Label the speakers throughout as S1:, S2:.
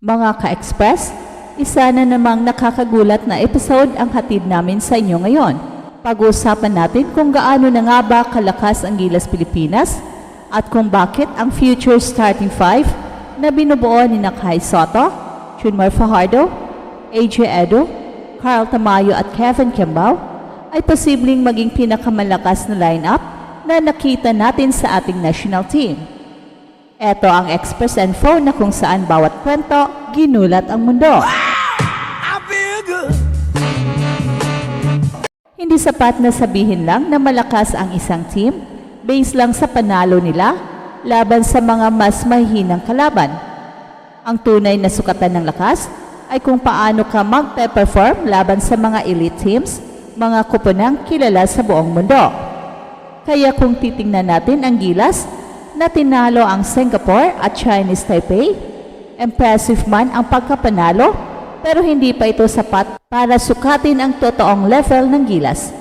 S1: Mga ka-express, isa na namang nakakagulat na episode ang hatid namin sa inyo ngayon. Pag-uusapan natin kung gaano na nga ba kalakas ang Gilas Pilipinas at kung bakit ang future starting five na binubuo ni Nakay Soto, Junmar Fajardo, AJ Edo, Carl Tamayo at Kevin Kimbao ay posibleng maging pinakamalakas na lineup na nakita natin sa ating national team. Ito ang Express Info na kung saan bawat kwento, ginulat ang mundo. Hindi sapat na sabihin lang na malakas ang isang team based lang sa panalo nila laban sa mga mas mahihinang kalaban. Ang tunay na sukatan ng lakas ay kung paano ka magpe-perform laban sa mga elite teams, mga kuponang kilala sa buong mundo. Kaya kung titingnan natin ang gilas na tinalo ang Singapore at Chinese Taipei, impressive man ang pagkapanalo pero hindi pa ito sapat para sukatin ang totoong level ng gilas.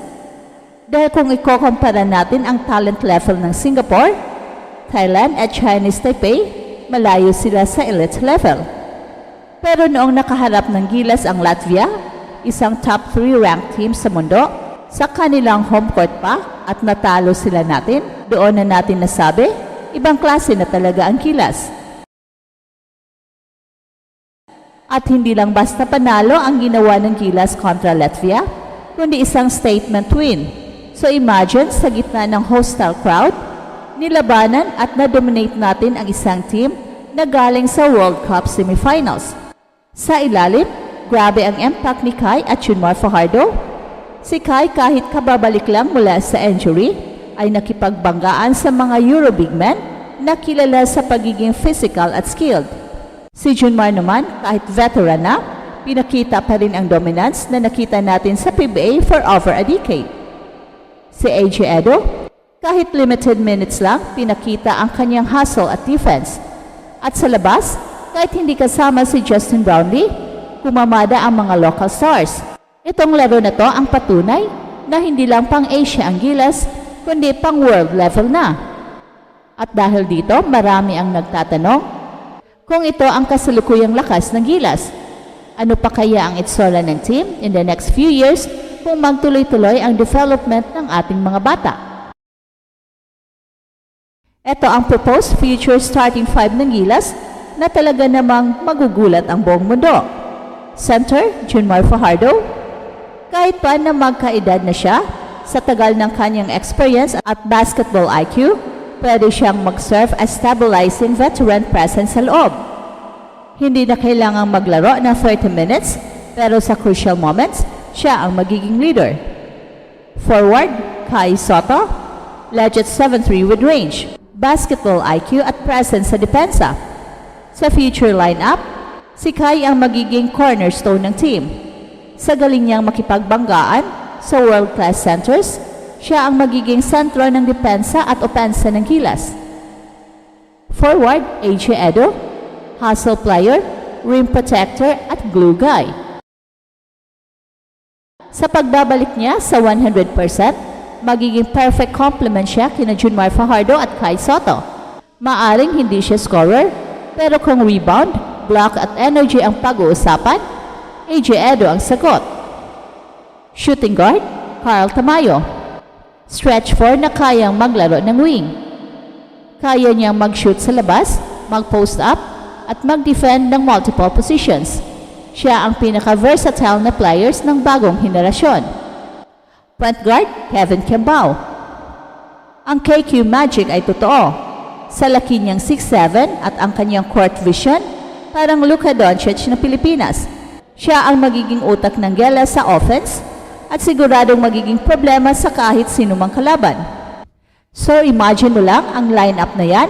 S1: Dahil kung ikokompara natin ang talent level ng Singapore, Thailand at Chinese Taipei, malayo sila sa elite level. Pero noong nakaharap ng gilas ang Latvia, isang top 3 ranked team sa mundo, sa kanilang home court pa at natalo sila natin, doon na natin nasabi, ibang klase na talaga ang gilas. At hindi lang basta panalo ang ginawa ng Gilas kontra Latvia, kundi isang statement win. So imagine sa gitna ng hostile crowd, nilabanan at na-dominate natin ang isang team na galing sa World Cup semifinals. Sa ilalim, grabe ang impact ni Kai at Junmar Fajardo. Si Kai kahit kababalik lang mula sa injury, ay nakipagbanggaan sa mga Euro big men na kilala sa pagiging physical at skilled. Si Junmar naman, kahit veteran na, pinakita pa rin ang dominance na nakita natin sa PBA for over a decade. Si AJ Edo, kahit limited minutes lang, pinakita ang kanyang hustle at defense. At sa labas, kahit hindi kasama si Justin Brownlee, kumamada ang mga local stars. Itong laro na to ang patunay na hindi lang pang Asia ang gilas, kundi pang world level na. At dahil dito, marami ang nagtatanong kung ito ang kasalukuyang lakas ng gilas. Ano pa kaya ang itsura ng team in the next few years kung magtuloy-tuloy ang development ng ating mga bata? Ito ang proposed future starting five ng gilas na talaga namang magugulat ang buong mundo. Center, Junmar Fajardo. Kahit pa na magkaedad na siya, sa tagal ng kanyang experience at basketball IQ, pwede siyang mag-serve as stabilizing veteran presence sa loob. Hindi na kailangang maglaro ng 30 minutes, pero sa crucial moments, siya ang magiging leader. Forward, Kai Soto, legit 7'3 with range, basketball IQ at presence sa depensa. Sa future lineup, si Kai ang magiging cornerstone ng team. Sa galing niyang makipagbanggaan sa world-class centers, siya ang magiging sentro ng depensa at opensa ng Gilas. Forward, AJ Edo, hustle player, rim protector at glue guy. Sa pagbabalik niya sa 100%, magiging perfect complement siya kina Junmar Fajardo at Kai Soto. Maaring hindi siya scorer, pero kung rebound, block at energy ang pag-uusapan, AJ Edo ang sagot. Shooting guard, Carl Tamayo. Stretch 4 na kayang maglaro ng wing. Kaya niyang mag-shoot sa labas, mag-post up, at mag-defend ng multiple positions. Siya ang pinaka-versatile na players ng bagong henerasyon. Point guard, Kevin Kimbao. Ang KQ Magic ay totoo. Sa laki niyang 6'7 at ang kanyang court vision, parang Luka Doncic na Pilipinas. Siya ang magiging utak ng Gela sa offense at siguradong magiging problema sa kahit sinumang kalaban. So imagine mo lang ang lineup na yan,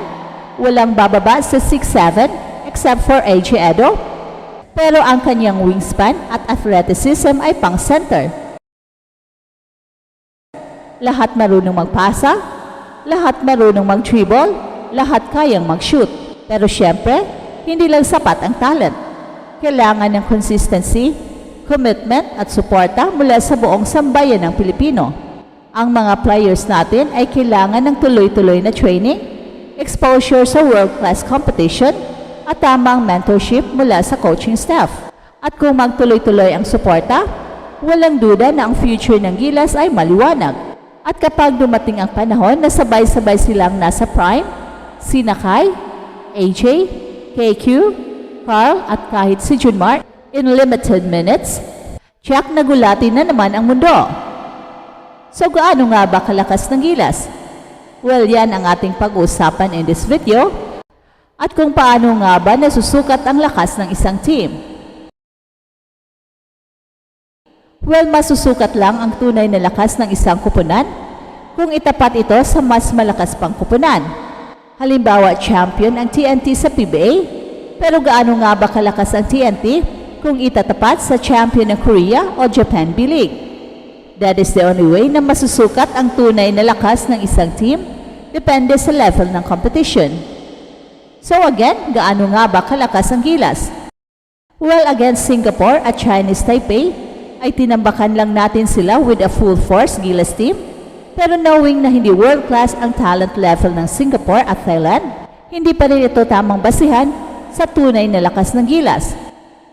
S1: walang bababa sa 6'7 except for AJ Edo, pero ang kanyang wingspan at athleticism ay pang center. Lahat marunong magpasa, lahat marunong mag-dribble, lahat kayang mag-shoot. Pero syempre, hindi lang sapat ang talent. Kailangan ng consistency, commitment at suporta mula sa buong sambayan ng Pilipino. Ang mga players natin ay kailangan ng tuloy-tuloy na training, exposure sa world-class competition, at tamang mentorship mula sa coaching staff. At kung magtuloy-tuloy ang suporta, walang duda na ang future ng Gilas ay maliwanag. At kapag dumating ang panahon na sabay-sabay silang nasa prime, sina Kai, AJ, KQ, Carl at kahit si Junmar in limited minutes, Jack nagulatin na naman ang mundo. So gaano nga ba kalakas ng Gilas? Well, yan ang ating pag-uusapan in this video. At kung paano nga ba nasusukat ang lakas ng isang team. Well, masusukat lang ang tunay na lakas ng isang kupunan kung itapat ito sa mas malakas pang kupunan. Halimbawa, champion ang TNT sa PBA, pero gaano nga ba kalakas ang TNT kung itatapat sa champion ng Korea o Japan B-League? That is the only way na masusukat ang tunay na lakas ng isang team depende sa level ng competition. So again, gaano nga ba kalakas ang Gilas? Well, against Singapore at Chinese Taipei, ay tinambakan lang natin sila with a full force Gilas team. Pero knowing na hindi world class ang talent level ng Singapore at Thailand, hindi pa rin ito tamang basihan sa tunay na lakas ng Gilas.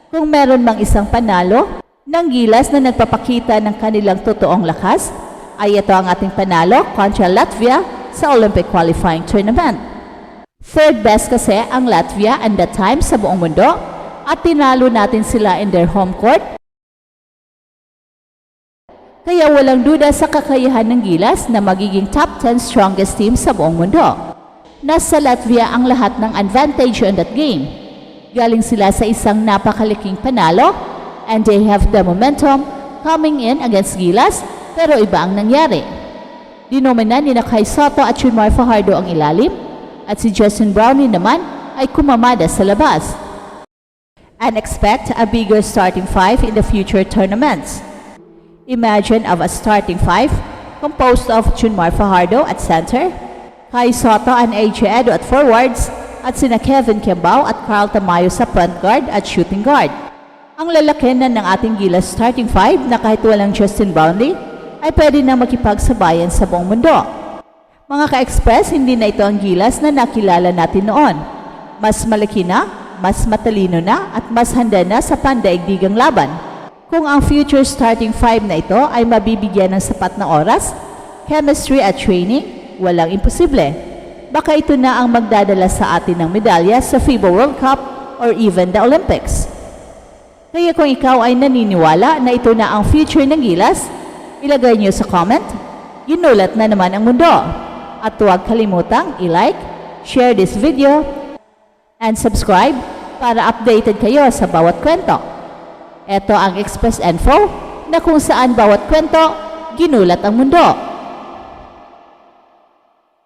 S1: Kung meron mang isang panalo ng Gilas na nagpapakita ng kanilang totoong lakas, ay ito ang ating panalo kontra Latvia sa Olympic qualifying tournament. Third best kasi ang Latvia and that time sa buong mundo at tinalo natin sila in their home court. Kaya walang duda sa kakayahan ng Gilas na magiging top 10 strongest team sa buong mundo. Nasa Latvia ang lahat ng advantage on that game. Galing sila sa isang napakaliking panalo and they have the momentum coming in against Gilas pero iba ang nangyari. Dinomina ni Kai Soto at Junmar Fajardo ang ilalim at si Justin Brownlee naman ay kumamada sa labas. And expect a bigger starting five in the future tournaments. Imagine of a starting five composed of Junmar Fajardo at center, Kai Soto and AJ Edo at forwards, at sina Kevin Kiambao at Carl Tamayo sa front guard at shooting guard. Ang lalaki na ng ating Gilas starting five na kahit walang Justin Brownlee ay pwede na makipagsabayan sa buong mundo. Mga ka-express, hindi na ito ang Gilas na nakilala natin noon. Mas malaki na, mas matalino na, at mas handa na sa pandaigdigang laban. Kung ang future starting five na ito ay mabibigyan ng sapat na oras, chemistry at training, walang imposible. Baka ito na ang magdadala sa atin ng medalya sa FIBA World Cup or even the Olympics. Kaya kung ikaw ay naniniwala na ito na ang future ng Gilas, ilagay niyo sa comment, ginulat na naman ang mundo. At huwag kalimutang i-like, share this video, and subscribe para updated kayo sa bawat kwento. Ito ang Express Info na kung saan bawat kwento, ginulat ang mundo.